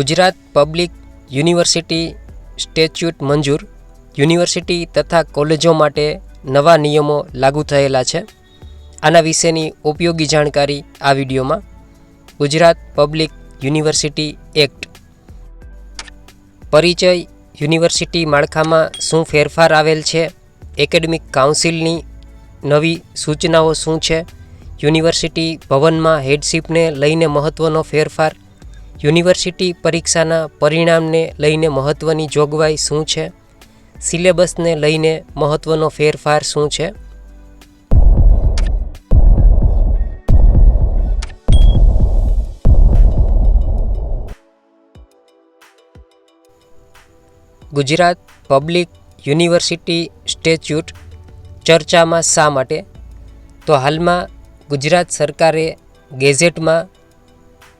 Gujarat public university statute મંજૂર. University તથા કોલેજો માટે નવા નિયમો લાગુ થયેલા છે. આના વિશેની ઉપયોગી જાણકારી આ વિડીયોમાં ગુજરાત પબ્લિક યુનિવર્સિટી એક્ટ. પરિચય, યુનિવર્સિટી માળખામાં શું ફેરફાર આવેલ છે? એકેડેમિક કાઉન્સિલની નવી સૂચનાઓ શું છે? યુનિવર્સિટી ભવનમાં હેડશીપને લઈને મહત્ત્વનો ફેરફાર યુનિવર્સિટી પરીક્ષાના પરિણામને લઈને મહત્ત્વની જોગવાઈ શું છે? સિલેબસને લઈને મહત્ત્વનો ફેરફાર શું છે? ગુજરાત પબ્લિક યુનિવર્સિટી સ્ટેચ્યુટ ચર્ચામાં શા માટે? તો હાલમાં ગુજરાત સરકારે ગેઝેટમાં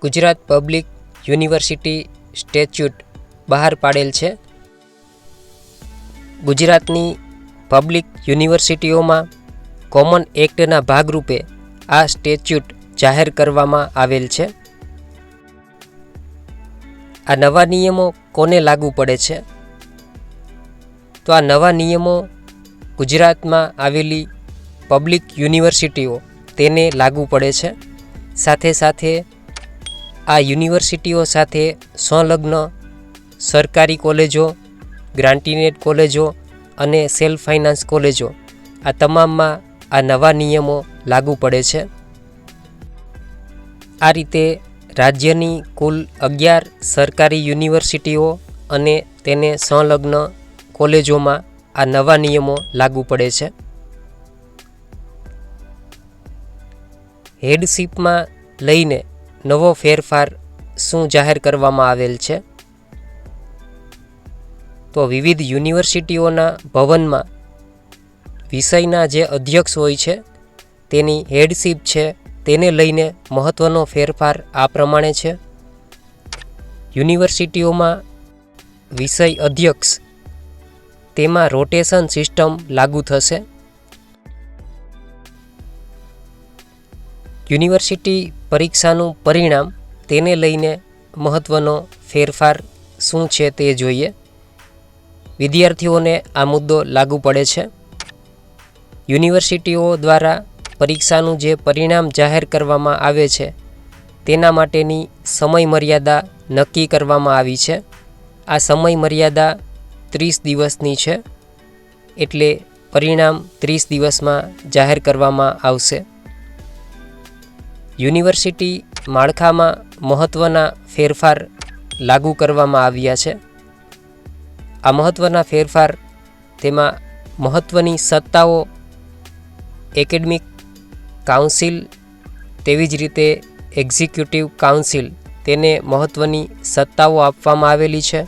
ગુજરાત પબ્લિક યુનિવર્સિટી સ્ટેચ્યુટ બહાર પાડેલ છે. ગુજરાતની પબ્લિક યુનિવર્સિટીઓમાં કોમન એક્ટના ભાગરૂપે આ સ્ટેચ્યુટ જાહેર કરવામાં આવેલ છે. આ નવા નિયમો કોને લાગુ પડે છે? તો આ નવા નિયમો ગુજરાતમાં આવેલી પબ્લિક યુનિવર્સિટીઓ તેને લાગુ પડે છે. સાથે સાથે આ યુનિવર્સિટીઓ સાથે સંલગ્ન સરકારી કોલેજો ગ્રાન્ટીનેટ કોલેજો અને સેલ્ફ ફાઇનાન્સ કોલેજો. આ તમામમાં આ નવા નિયમો લાગુ પડે છે. આ રીતે રાજ્યની કુલ અગિયાર સરકારી યુનિવર્સિટીઓ અને તેને સંલગ્ન કોલેજોમાં આ નવા નિયમો લાગુ પડે છે. હેડશીપમાં લઈને નવો ફેરફાર શું જાહેર કરવામાં આવેલ છે? તો વિવિધ યુનિવર્સિટીઓના ભવનમાં વિષયના જે અધ્યક્ષ હોય છે, તેની હેડશીપ છે, તેને લઈને મહત્ત્વનો ફેરફાર આ પ્રમાણે છે. યુનિવર્સિટીઓમાં વિષય અધ્યક્ષ, તેમાં રોટેશન સિસ્ટમ લાગુ થશે. યુનિવર્સિટી પરીક્ષાનું પરિણામ તેને લઈને મહત્ત્વનો ફેરફાર શું છે તે જોઈએ. વિદ્યાર્થીઓને આ મુદ્દો લાગુ પડે છે. યુનિવર્સિટીઓ દ્વારા પરીક્ષાનું જે પરિણામ જાહેર કરવામાં આવે છે, તેના માટેની સમય મર્યાદા નક્કી કરવામાં આવી છે. આ સમય મર્યાદા ત્રીસ દિવસની છે, એટલે પરિણામ ત્રીસ દિવસમાં જાહેર કરવામાં આવશે. યુનિવર્સિટી માળખામાં મહત્ત્વના ફેરફાર લાગુ કરવામાં આવ્યા છે. આ મહત્ત્વના ફેરફાર તેમાં મહત્ત્વની સત્તાઓ, એકેડમિક કાઉન્સિલ, તેવી જ રીતે એક્ઝિક્યુટિવ કાઉન્સિલ, તેને મહત્ત્વની સત્તાઓ આપવામાં આવેલી છે.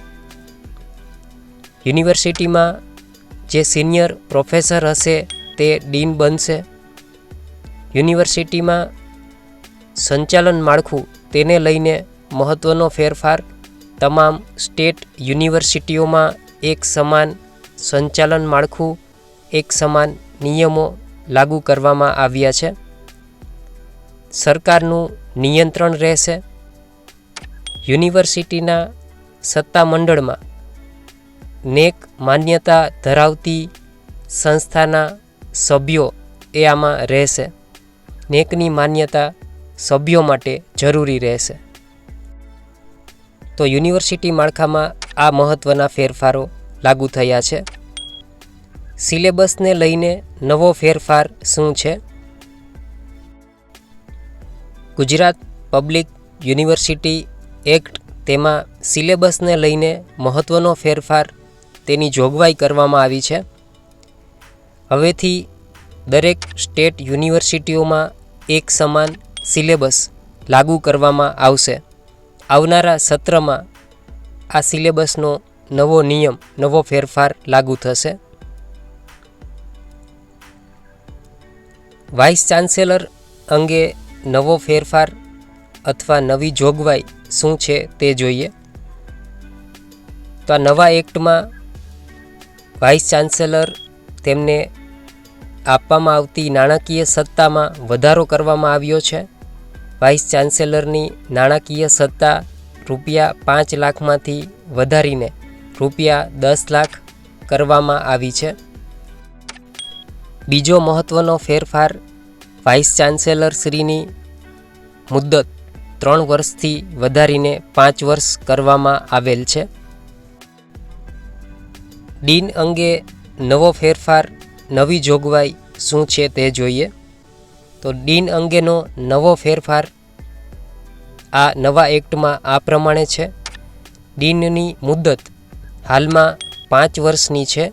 યુનિવર્સિટીમાં જે સિનિયર પ્રોફેસર હશે તે ડીન બનશે. યુનિવર્સિટીમાં સંચાલન માળખું તેને લઈને મહત્ત્વનો ફેરફાર તમામ સ્ટેટ યુનિવર્સિટીઓમાં એક સમાન સંચાલન માળખું, એક સમાન નિયમો લાગુ કરવામાં આવ્યા છે. સરકારનું નિયંત્રણ રહેશે. યુનિવર્સિટીના સત્તામંડળમાં નેક માન્યતા ધરાવતી સંસ્થાના સભ્યો એ આમાં રહેશે. નેકની માન્યતા સભ્યો માટે જરૂરી રહેશે. તો યુનિવર્સિટી માળખામાં આ મહત્ત્વના ફેરફારો લાગુ થયા છે. સિલેબસને લઈને નવો ફેરફાર શું છે? ગુજરાત પબ્લિક યુનિવર્સિટી એક્ટ તેમાં સિલેબસને લઈને મહત્ત્વનો ફેરફાર તેની જોગવાઈ કરવામાં આવી છે. હવેથી દરેક સ્ટેટ યુનિવર્સિટીઓમાં એક સમાન સિલેબસ લાગુ કરવામાં આવશે. આવનારા સત્રમાં આ સિલેબસનો નવો નિયમ, નવો ફેરફાર લાગુ થશે. વાઇસ ચાન્સેલર અંગે નવો ફેરફાર અથવા નવી જોગવાઈ શું છે તે જોઈએ. તો આ નવા એક્ટમાં વાઇસ ચાન્સેલર તેમને આપવામાં આવતી નાણાકીય સત્તામાં વધારો કરવામાં આવ્યો છે. વાઇસ ચાન્સેલરની નાણાકીય સત્તા રૂપિયા પાંચ લાખમાંથી વધારીને રૂપિયા દસ લાખ કરવામાં આવી છે. બીજો મહત્ત્વનો ફેરફાર વાઇસ ચાન્સેલર શ્રીની મુદ્દત ત્રણ વર્ષથી વધારીને પાંચ વર્ષ કરવામાં આવેલ છે. ડીન અંગે નવો ફેરફાર, નવી જોગવાઈ શું છે તે જોઈએ? તો ડીન અંગેનો નવો ફેરફાર આ નવા એક્ટમાં આ પ્રમાણે છે. ડીનની મુદ્દત હાલમાં પાંચ વર્ષની છે.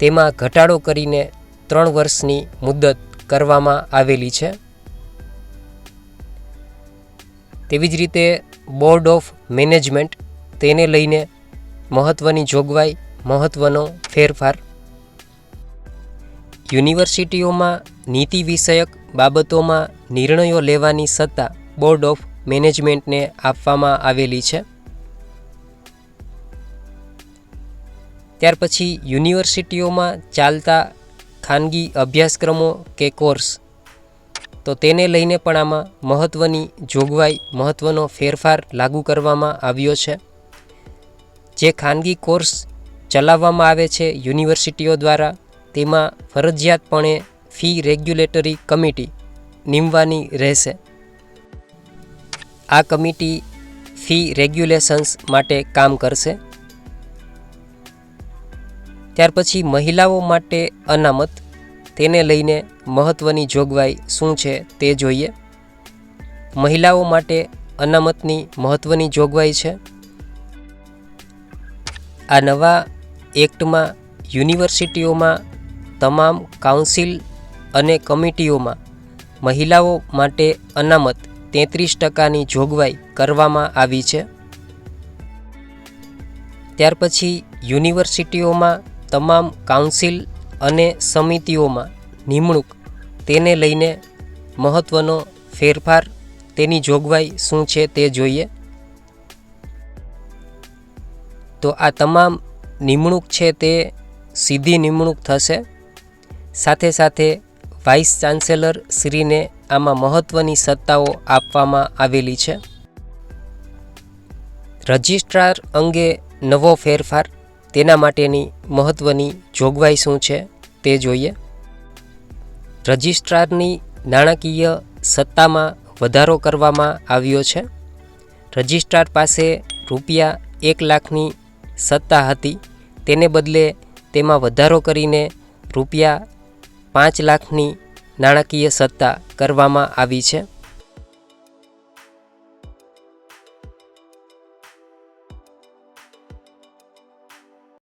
તેમાં ઘટાડો કરીને ત્રણ વર્ષની મુદ્દત કરવામાં આવેલી છે. તેવી જ રીતે બોર્ડ ઓફ મેનેજમેન્ટ તેને લઈને મહત્ત્વની જોગવાઈ મહત્ત્વનો ફેરફાર. યુનિવર્સિટીઓમાં નીતિ વિષયક બાબતોમાં નિર્ણયો લેવાની સત્તા બોર્ડ ઓફ મેનેજમેન્ટને આપવામાં આવેલી છે. ત્યાર પછી યુનિવર્સિટીઓમાં ચાલતા ખાનગી અભ્યાસક્રમો કે કોર્સ. તો તેને લઈને પણ આમાં મહત્ત્વની જોગવાઈ મહત્ત્વનો ફેરફાર લાગુ કરવામાં આવ્યો છે. જે ખાનગી કોર્સ ચલાવવામાં આવે છે યુનિવર્સિટીઓ દ્વારા, તેમાં ફરજિયાતપણે ફી રેગ્યુલેટરી કમિટી નીમવાની રહેશે. આ કમિટી ફી રેગ્યુલેશન્સ માટે કામ કરશે. ત્યાર પછી મહિલાઓ માટે અનામત, તેને લઈને મહત્ત્વની જોગવાઈ શું છે તે જોઈએ. મહિલાઓ માટે અનામતની મહત્ત્વની જોગવાઈ છે. આ નવા એક્ટમાં યુનિવર્સિટીઓમાં તમામ કાઉન્સિલ અને કમિટીઓમાં મહિલાઓ માટે અનામત તેત્રીસ ટકાની જોગવાઈ કરવામાં આવી છે. ત્યાર પછી યુનિવર્સિટીઓમાં તમામ કાઉન્સિલ અને સમિતિઓમાં નિમણૂક તેને લઈને મહત્ત્વનો ફેરફાર તેની જોગવાઈ શું છે તે જોઈએ. તો આ તમામ નિમણૂક છે તે સીધી નિમણૂક થશે. સાથે સાથે વાઇસ ચાન્સેલર શ્રીને આમાં મહત્ત્વની સત્તાઓ આપવામાં આવેલી છે. રજિસ્ટ્રાર અંગે નવો ફેરફાર, તેના માટેની મહત્ત્વની જોગવાઈ શું છે તે જોઈએ. રજિસ્ટ્રારની નાણાકીય સત્તામાં વધારો કરવામાં આવ્યો છે. રજિસ્ટ્રાર પાસે રૂપિયા એક લાખની સત્તા હતી, તેને બદલે તેમાં વધારો કરીને રૂપિયા પાંચ લાખની નાણાકીય સત્તા કરવામાં આવી છે.